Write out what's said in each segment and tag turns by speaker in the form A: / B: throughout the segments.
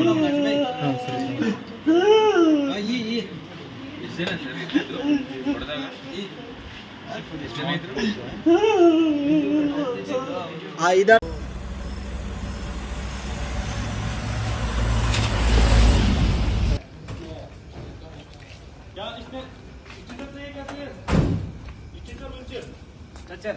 A: सोलह मिनट में हाँ सर हाँ, ये ये। इससे ना सर इधर तो पड़ता है। ये इधर Kaçar. Kaçar.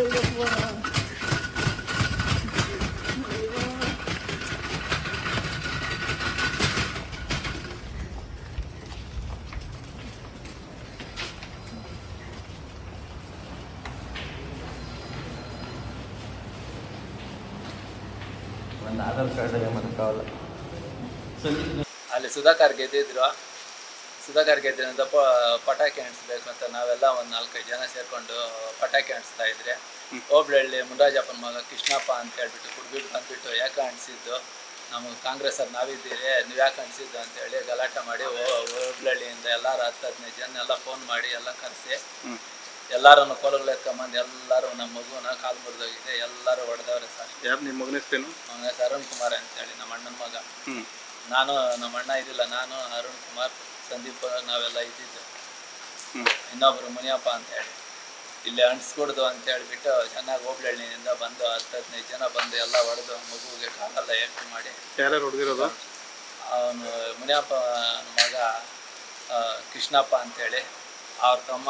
B: ನನ್ನ ಆಧಾರ್ ಕಾರ್ಡ್ ಮತ್ತೆ ಕಾವಲ್ಲ.
C: ಅಲ್ಲಿ ಸುಧಾಕರ್ ಗೆದ್ದಿದ್ರು. ಸುಧಾಕರ್ ಗೆದ್ದಿರಂತ ಪಟಾಕಿ ಅಂಟಿಸ್ಬೇಕು ಅಂತ ನಾವೆಲ್ಲ ಒಂದು ನಾಲ್ಕೈದು ಜನ ಸೇರ್ಕೊಂಡು ಪಟಾಕಿ ಅಣಿಸ್ತಾ ಇದ್ರೆ. ಹೋಬ್ಳಹಳ್ಳಿ ಮುಂಡಾಜಪ್ಪನ ಮಗ ಕೃಷ್ಣಪ್ಪ ಅಂತ ಹೇಳ್ಬಿಟ್ಟು ಕುಡ್ಬಿಟ್ಟು ಬಂದ್ಬಿಟ್ಟು ಯಾಕೆ ಅಂಟಿಸಿದ್ದು? ನಮಗೆ ಕಾಂಗ್ರೆಸ್ ಅವ್ರು ನಾವಿದ್ದೀರಿ. ನೀವು ಯಾಕೆ ಅನಿಸಿದ್ದು ಅಂತೇಳಿ ಗಲಾಟೆ ಮಾಡಿ ಹೋಬ್ಳಹಳ್ಳಿಯಿಂದ ಎಲ್ಲರೂ ಹತ್ತು ಹದಿನೈದು ಜನ ಎಲ್ಲ ಫೋನ್ ಮಾಡಿ ಎಲ್ಲ ಕರೆಸಿ ಎಲ್ಲರನ್ನು ಕೊಲಗಳು ಎತ್ಕೊಂಬಂದು ಎಲ್ಲರೂ ನಮ್ಮ ಮಗುವನ್ನ ಕಾಲು ಮುರಿದೋಗಿದೆ ಎಲ್ಲರೂ ಹೊಡೆದವ್ರೆ ಸರ್.
D: ಯಾರು ನಿಮ್ಮ ಮಗನ ಹೆಸರೇನು?
C: ಅವನ ಹೆಸರು ಅರುಣ್ ಕುಮಾರ್ ಅಂತೇಳಿ ನಮ್ಮ ಅಣ್ಣನ ಮಗ.
D: ಹ್ಞೂ
C: ನಾನು ನಮ್ಮ ಅಣ್ಣ ಇದ್ದಿಲ್ಲ ನಾನು ಅರುಣ್ ಕುಮಾರ್ ಸಂದೀಪ್ ನಾವೆಲ್ಲ ಇದ್ದಿದ್ದು.
D: ಹ್ಞೂ
C: ಇನ್ನೊಬ್ರು ಮುನಿಯಪ್ಪ ಅಂತ ಹೇಳಿ ಇಲ್ಲಿ ಅಂಟಿಸ್ಕೊಡ್ದು ಅಂತ ಹೇಳ್ಬಿಟ್ಟು ಚೆನ್ನಾಗಿ ಹೋಗ್ಲಳ್ಳಿನಿಂದ ಬಂದು ಹತ್ತು ಹದಿನೈದು ಜನ ಬಂದು ಎಲ್ಲ ಹೊಡೆದು ಮಗುವಿಗೆ ಕಾಲೆಲ್ಲ ಏಟು ಮಾಡಿ.
D: ಯಾರ್ಯಾರು ಹೊಡೆದಿರೋದು?
C: ಅವನು ಮುನಿಯಪ್ಪ ಮಗ ಕೃಷ್ಣಪ್ಪ ಅಂತೇಳಿ. ಅವ್ರ ತಮ್ಮ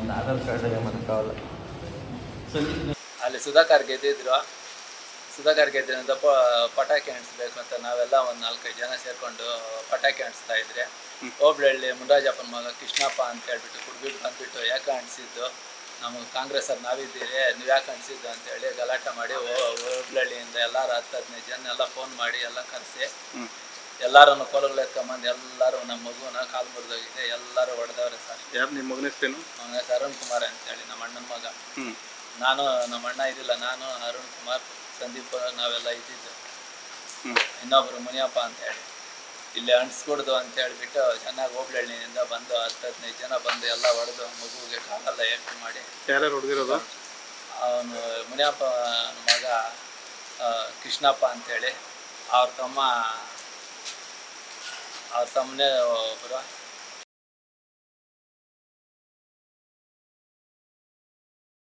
B: ನನ್ನ ಆಧಾರ್ ಕಾರ್ಡ್ ಮತ್ತೆ ಕಾವಲ್ಲ.
C: ಅಲ್ಲಿ ಸುಧಾಕರ್ ಗೆದ್ದಿದ್ರು. ಸುಧಾಕರ್ ಗೆದ್ದಿರಂತ ಪಟಾಕಿ ಅಂಟಿಸ್ಬೇಕು ಅಂತ ನಾವೆಲ್ಲ ಒಂದು ನಾಲ್ಕೈದು ಜನ ಸೇರಿಕೊಂಡು ಪಟಾಕಿ ಅಣಿಸ್ತಾ ಇದ್ರೆ, ಹೋಬ್ಳಹಳ್ಳಿ ಮುಂಡಾಜಪ್ಪನ ಮಗ ಕೃಷ್ಣಪ್ಪ ಅಂತ ಹೇಳ್ಬಿಟ್ಟು ಕುಡ್ಬಿಟ್ಟು ಬಂದ್ಬಿಟ್ಟು ಯಾಕೆ ಅಂಟಿಸಿದ್ದು? ನಮಗೆ ಕಾಂಗ್ರೆಸ್ ಅವ್ರು ನಾವಿದ್ದೀರಿ ನೀವು ಯಾಕೆ ಅನಿಸಿದ್ದು ಅಂತೇಳಿ ಗಲಾಟೆ ಮಾಡಿ ಓಬ್ಳಳ್ಳಿಯಿಂದ ಎಲ್ಲರೂ ಹತ್ತು ಹದಿನೈದು ಜನ ಎಲ್ಲ ಫೋನ್ ಮಾಡಿ ಎಲ್ಲ ಕರೆಸಿ ಎಲ್ಲರನ್ನು ಕೊಲಗಳು ಎತ್ಕೊಂಬಂದು ಎಲ್ಲರೂ ನಮ್ಮ ಮಗುನ ಕಾಲು ಮುರಿದೋಗಿದೆ ಎಲ್ಲರೂ ಹೊಡೆದವ್ರೆ ಸರ್.
D: ಯಾರು ನಿಮ್ಮ ಮಗನ ಹೆಸರೇನು?
C: ಅವನ ಹೆಸರು ಅರುಣ್ ಕುಮಾರ್ ಅಂತೇಳಿ ನಮ್ಮ ಅಣ್ಣನ ಮಗ.
D: ಹ್ಞೂ
C: ನಾನು ನಮ್ಮ ಅಣ್ಣ ಇದ್ದಿಲ್ಲ ನಾನು ಅರುಣ್ ಕುಮಾರ್ ಸಂದೀಪ್ ನಾವೆಲ್ಲ ಇದ್ದಿದ್ದು.
D: ಹ್ಞೂ
C: ಇನ್ನೊಬ್ರು ಮುನಿಯಪ್ಪ ಅಂತ ಹೇಳಿ ಇಲ್ಲಿ ಅಂಟಿಸ್ಕೊಡ್ದು ಅಂತ ಹೇಳ್ಬಿಟ್ಟು ಚೆನ್ನಾಗಿ ಹೋಗ್ಲಳ್ಳಿನಿಂದ ಬಂದು ಹತ್ತು ಹದಿನೈದು ಜನ ಬಂದು ಎಲ್ಲ ಹೊಡೆದು ಮಗುವಿಗೆ ಕಾಲೆಲ್ಲ ಏಟು ಮಾಡಿ.
D: ಯಾರ್ಯಾರು ಹೊಡೆದಿರೋದು?
C: ಅವನು ಮುನಿಯಪ್ಪ ಮಗ ಕೃಷ್ಣಪ್ಪ ಅಂತೇಳಿ. ಅವ್ರ ತಮ್ಮ और तमने बुरा